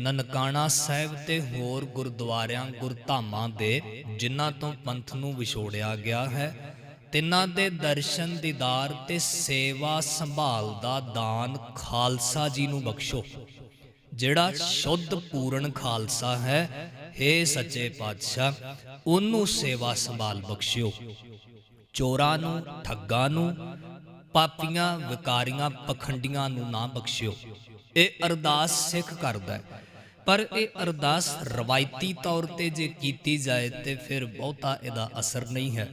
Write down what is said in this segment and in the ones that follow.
ਨਨਕਾਣਾ ਸਾਹਿਬ ਤੇ ਹੋਰ ਗੁਰਦੁਆਰਿਆਂ, ਗੁਰਧਾਮਾਂ ਦੇ, ਜਿਨ੍ਹਾਂ ਤੋਂ ਪੰਥ ਨੂੰ ਵਿਛੋੜਿਆ ਗਿਆ ਹੈ, ਤਿੰਨਾਂ ਦੇ ਦਰਸ਼ਨ, ਦੀਦਾਰ ਤੇ ਸੇਵਾ ਸੰਭਾਲ ਦਾ ਦਾਨ ਖਾਲਸਾ ਜੀ ਨੂੰ ਬਖਸ਼ੋ। ਜਿਹੜਾ ਸ਼ੁੱਧ ਪੂਰਨ ਖਾਲਸਾ ਹੈ हे ਸੱਚੇ ਪਾਤਸ਼ਾਹ, ਉਹਨੂੰ ਸੇਵਾ ਸੰਭਾਲ ਬਖਸ਼ਿਓ। ਚੋਰਾਂ ਨੂੰ, ਠੱਗਾਂ ਨੂੰ, ਪਾਪੀਆਂ, ਵਿਕਾਰੀਆਂ, ਪਖੰਡੀਆਂ ਨੂੰ ਨਾ ਬਖਸ਼ਿਓ। ਇਹ ਅਰਦਾਸ ਸਿੱਖ ਕਰਦਾ ਹੈ। ਪਰ ਇਹ ਅਰਦਾਸ ਰਵਾਇਤੀ ਤੌਰ ਤੇ ਜੇ ਕੀਤੀ ਜਾਏ ਤੇ ਫਿਰ ਬਹੁਤਾ ਇਹਦਾ ਅਸਰ ਨਹੀਂ ਹੈ।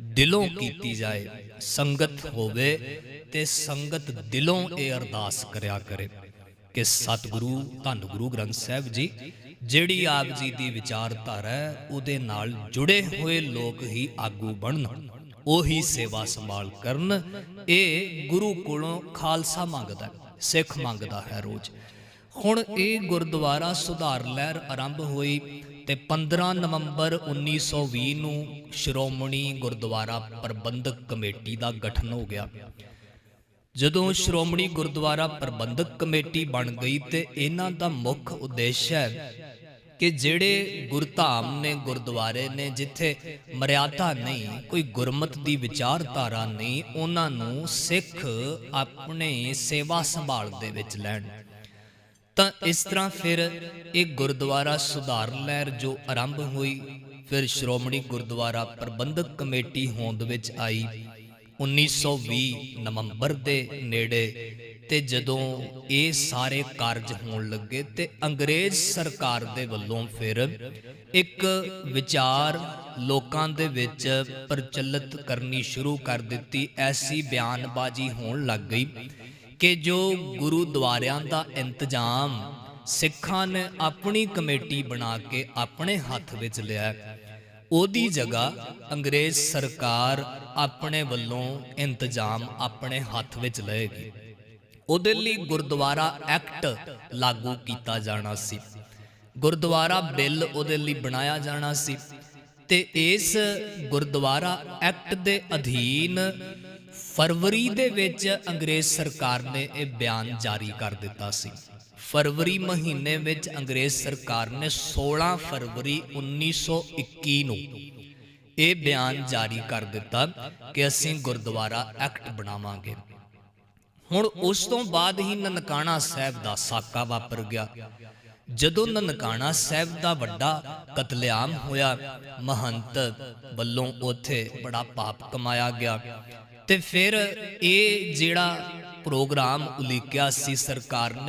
ਦਿਲੋਂ ਕੀਤੀ ਜਾਏ, ਸੰਗਤ ਹੋਵੇ ਤੇ ਸੰਗਤ ਦਿਲੋਂ ਇਹ ਅਰਦਾਸ ਕਰਿਆ ਕਰੇ ਕਿ ਸਤਿਗੁਰੂ, ਧੰਨ ਗੁਰੂ ਗ੍ਰੰਥ ਸਾਹਿਬ ਜੀ, ਜਿਹੜੀ ਆਪ ਜੀ ਦੀ ਵਿਚਾਰਧਾਰਾ ਹੈ, ਉਹਦੇ ਨਾਲ ਜੁੜੇ ਹੋਏ ਲੋਕ ਹੀ ਆਗੂ ਬਣਨ, ਉਹੀ ਸੇਵਾ ਸੰਭਾਲ ਕਰਨ। ਇਹ ਗੁਰੂ ਕੋਲੋਂ ਖਾਲਸਾ ਮੰਗਦਾ ਸਿੱਖ ਮੰਗਦਾ ਹੈ ਰੋਜ਼। ਹੁਣ ਇਹ ਗੁਰਦੁਆਰਾ ਸੁਧਾਰ ਲਹਿਰ ਆਰੰਭ ਹੋਈ ਤੇ 15 ਨਵੰਬਰ 1920 ਨੂੰ ਸ਼੍ਰੋਮਣੀ ਗੁਰਦੁਆਰਾ ਪ੍ਰਬੰਧਕ ਕਮੇਟੀ ਦਾ ਗਠਨ ਹੋ ਗਿਆ। ਜਦੋਂ ਸ਼੍ਰੋਮਣੀ ਗੁਰਦੁਆਰਾ ਪ੍ਰਬੰਧਕ ਕਮੇਟੀ ਬਣ ਗਈ ਤੇ ਇਹਨਾਂ ਦਾ ਮੁੱਖ ਉਦੇਸ਼ ਹੈ ਕਿ ਜਿਹੜੇ ਗੁਰਧਾਮ ਨੇ, ਗੁਰਦੁਆਰੇ ਨੇ, ਜਿੱਥੇ ਮਰਿਆਦਾ ਨਹੀਂ, ਕੋਈ ਗੁਰਮਤ ਦੀ ਵਿਚਾਰਧਾਰਾ ਨਹੀਂ, ਉਹਨਾਂ ਨੂੰ ਸਿੱਖ ਆਪਣੇ ਸੇਵਾ ਸੰਭਾਲ ਦੇ ਵਿੱਚ ਲੈਣ। ਤਾਂ ਇਸ ਤਰ੍ਹਾਂ ਫਿਰ ਇਹ ਗੁਰਦੁਆਰਾ ਸੁਧਾਰ ਲਹਿਰ ਜੋ ਆਰੰਭ ਹੋਈ, ਫਿਰ ਸ਼੍ਰੋਮਣੀ ਗੁਰਦੁਆਰਾ ਪ੍ਰਬੰਧਕ ਕਮੇਟੀ ਹੋਂਦ ਵਿੱਚ ਆਈ। 1920 ਨਵੰਬਰ ਦੇ ਨੇੜੇ ਤੇ ਜਦੋਂ ਇਹ ਸਾਰੇ ਕਾਰਜ ਹੋਣ ਲੱਗੇ ਤੇ ਅੰਗਰੇਜ਼ ਸਰਕਾਰ ਦੇ ਵੱਲੋਂ ਫਿਰ ਇੱਕ ਵਿਚਾਰ ਲੋਕਾਂ ਦੇ ਵਿੱਚ ਪ੍ਰਚਲਿਤ ਕਰਨੀ ਸ਼ੁਰੂ ਕਰ ਦਿੱਤੀ, ਐਸੀ ਬਿਆਨਬਾਜ਼ੀ ਹੋਣ ਲੱਗ ਗਈ। ਕਿ ਜੋ ਗੁਰਦੁਆਰਿਆਂ ਦਾ ਇੰਤਜ਼ਾਮ ਸਿੱਖਾਂ ਨੇ ਆਪਣੀ ਕਮੇਟੀ ਬਣਾ ਕੇ ਆਪਣੇ ਹੱਥ ਵਿੱਚ ਲਿਆ, ਉਹਦੀ ਜਗ੍ਹਾ ਅੰਗਰੇਜ਼ ਸਰਕਾਰ ਆਪਣੇ ਵੱਲੋਂ ਇੰਤਜ਼ਾਮ ਆਪਣੇ ਹੱਥ ਵਿੱਚ ਲਏਗੀ। ਉਹਦੇ ਲਈ ਗੁਰਦੁਆਰਾ ਐਕਟ ਲਾਗੂ ਕੀਤਾ ਜਾਣਾ ਸੀ। ਗੁਰਦੁਆਰਾ ਬਿੱਲ ਉਹਦੇ ਲਈ ਬਣਾਇਆ ਜਾਣਾ ਸੀ ਤੇ ਇਸ ਗੁਰਦੁਆਰਾ ਐਕਟ ਦੇ ਅਧੀਨ ਫਰਵਰੀ ਦੇ ਵਿੱਚ ਅੰਗਰੇਜ਼ ਸਰਕਾਰ ਨੇ ਇਹ ਬਿਆਨ ਜਾਰੀ ਕਰ ਦਿੱਤਾ ਸੀ। ਫਰਵਰੀ ਮਹੀਨੇ ਵਿੱਚ ਅੰਗਰੇਜ਼ ਸਰਕਾਰ ਨੇ 16 ਫਰਵਰੀ 1921 ਨੂੰ ਇਹ ਬਿਆਨ ਜਾਰੀ ਕਰ ਦਿੱਤਾ ਕਿ ਅਸੀਂ ਗੁਰਦੁਆਰਾ ਐਕਟ ਬਣਾਵਾਂਗੇ। ਹੁਣ ਉਸ ਤੋਂ ਬਾਅਦ ਹੀ ਨਨਕਾਣਾ ਸਾਹਿਬ ਦਾ ਸਾਕਾ ਵਾਪਰ ਗਿਆ। ਜਦੋਂ ਨਨਕਾਣਾ ਸਾਹਿਬ ਦਾ ਵੱਡਾ ਕਤਲੇਆਮ ਹੋਇਆ, ਮਹੰਤ ਵੱਲੋਂ ਉੱਥੇ ਬੜਾ ਪਾਪ ਕਮਾਇਆ ਗਿਆ। ਤੇ ਫਿਰ ਇਹ ਜਿਹੜਾ ਪ੍ਰੋਗਰਾਮ ਉਲੀਕਿਆ ਸੀ ਸਰਕਾਰ ਨੇ